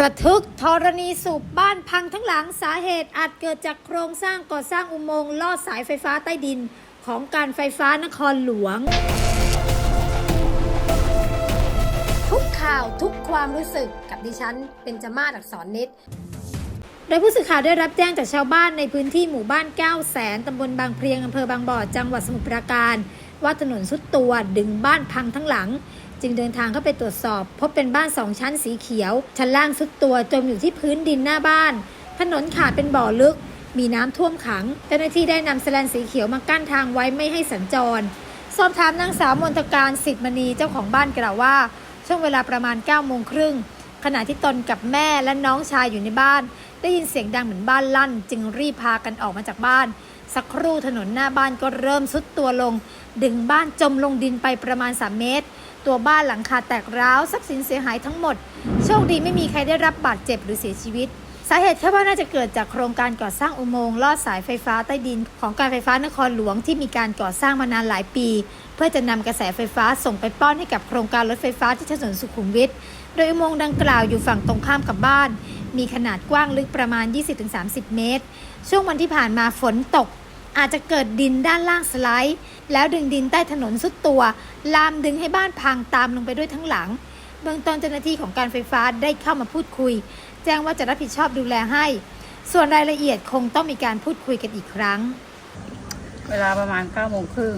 ระทึกธรณีสูบบ้านพังทั้งหลังสาเหตุอาจเกิดจากโครงสร้างก่อสร้างอุโมงค์ลอดสายไฟฟ้าใต้ดินของการไฟฟ้านครหลวง ทุกข่าวทุกความรู้สึกกับดิฉันเป็นจมาศอักษรนิดโดยผู้สื่อข่าวได้รับแจ้งจากชาวบ้านในพื้นที่หมู่บ้าน9แสนตำบลบางเพลียงอำเภอบางบ่อจังหวัดสมุทรปราการ ว่าถนนสุดตัวดึงบ้านพังทั้งหลัง จึงเดินทางเข้าไปตรวจสอบ พบเป็นบ้านสองชั้นสีเขียว ชั้นล่างสุดตัวจมอยู่ที่พื้นดินหน้าบ้าน ถนนขาดเป็นบ่อลึก มีน้ำท่วมขัง เจ้าหน้าที่ได้นำแสลนสีเขียวมากั้นทางไว้ไม่ให้สัญจร สอบถามนางสาวมนตการสิทธิมณีเจ้าของบ้านกล่าวว่า ช่วงเวลาประมาณ9ก้าโมงครึ่งขณะที่ตนกับแม่และน้องชายอยู่ในบ้าน ได้ยินเสียงดังเหมือนบ้านลั่น จึงรีบพากันออกมาจากบ้าน สักครู่ถนนหน้าบ้านก็เริ่มซุดตัวลง ดึงบ้านจมลงดินไปประมาณ 3 เมตร ตัวบ้านหลังคาแตกร้าวทรัพย์สินเสียหายทั้งหมด โชคดีไม่มีใครได้รับบาดเจ็บหรือเสียชีวิตสาเหตุคาดว่าน่าจะเกิดจากโครงการก่อสร้างอุโมงค์ลอดสายไฟฟ้าใต้ดิน ของการไฟฟ้านครหลวงที่มีการก่อสร้างมานานหลายปี เพื่อจะนำกระแสไฟฟ้าส่งไปป้อนให้กับโครงการรถไฟฟ้าที่ถนนสุขุมวิทโดยอุโมงค์ดังกล่าวอยู่ฝั่งตรงข้ามกับบ้าน มีขนาดกว้างลึกประมาณ 20-30 เมตร ช่วงวันที่ผ่านมาฝนตก อาจจะเกิดดินด้านล่างสไลด์ แล้วดึงดินใต้ถนนสุดตัว ลามดึงให้บ้านพังตามลงไปด้วยทั้งหลัง เบื้องต้นเจ้าหน้าที่ของการไฟฟ้าได้เข้ามาพูดคุย แจ้งว่าจะรับผิดชอบดูแลให้ ส่วนรายละเอียดคงต้องมีการพูดคุยกันอีกครั้ง เวลาประมาณเก้าโมงครึ่ง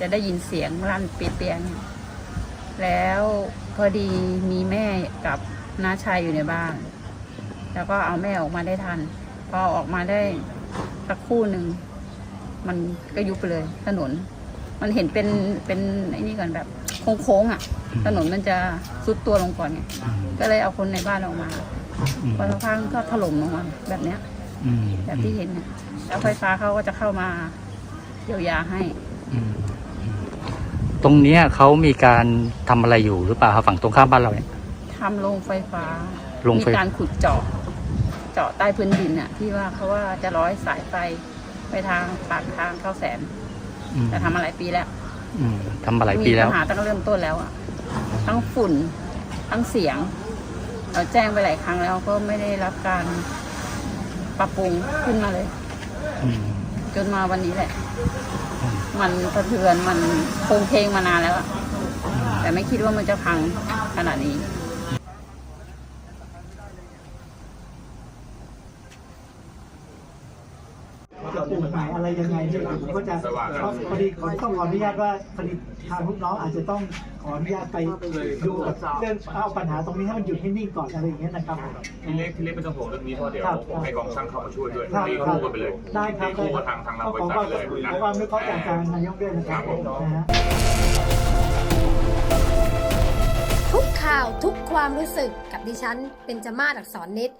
จะได้ยินเสียงลั่นเปียงแล้วพอดีมีแม่กับน้าชายอยู่ในบ้าน แล้วก็เอาแม่ออกมาได้ทัน พอออกมาได้สักครู่หนึ่ง มันก็ยุบไปเลยถนน มันเห็นเป็นเป็นไอ้นี่ก่อนแบบโค้งๆอะ ถนนมันจะซุดตัวลงก่อนไงก็เลยเอาคนในบ้านออกมาอืมพอสักพักก็ถล่มลงมาแบบเนี้ยอืมแบบที่เห็นเนี่ยแล้วไฟฟ้าเขาก็จะเข้ามาเยียวยาให้อืมอืมตรงเนี้ยเขามีการทำอะไรอยู่หรือเปล่าครับฝั่งตรงข้ามบ้านเราเนี่ยทำโรงไฟฟ้าโรงไฟมีการขุดเจาะ เจาะใต้พื้นดินน่ะที่ว่าเขาว่าจะร้อยสายไฟไปทางปากทางเข้าแสนอืมแต่ทำมาหลายปีแล้วอืมทำมาหลายปีแล้ว มีปัญหาตั้งแต่เริ่มต้นแล้วอะทั้งฝุ่นทั้งเสียง เราแจ้งไปหลายครั้งแล้วก็ไม่ได้รับการปรับปรุงขึ้นมาเลย อืม จนมาวันนี้แหละมันสะเทือนมันโครงเพลงมานานแล้วอะแต่ไม่คิดว่ามันจะพังขนาดนี้ จะปลูกใหม่อะไรยังไงเนี่ยเดี๋ยวผมก็จะเพราะพอดีขอต้องขออนุญาตว่าพอดีทางลูกน้องอาจจะต้องขออนุญาตไปดูกับเรื่องเอาปัญหาตรงนี้ให้มันหยุดให้นิ่งก่อนอะไรอย่างเงี้ยนะครับพี่เล็กพี่เล็กไม่ต้องห่วงเรื่องนี้เพราะเดี๋ยวครับผมให้กองช่างเข้ามาช่วยด้วยครับตีครับคู่กันไปเลยได้ครับตีคู่กับทางทางเราก็บขริอษัความทเลยนะขอความนึกเข้าจากทางนายกด้วยนะครับนะฮะทุกข่าวทุกความรู้สึกกับดิฉันเป็นจมาศอักษรนิด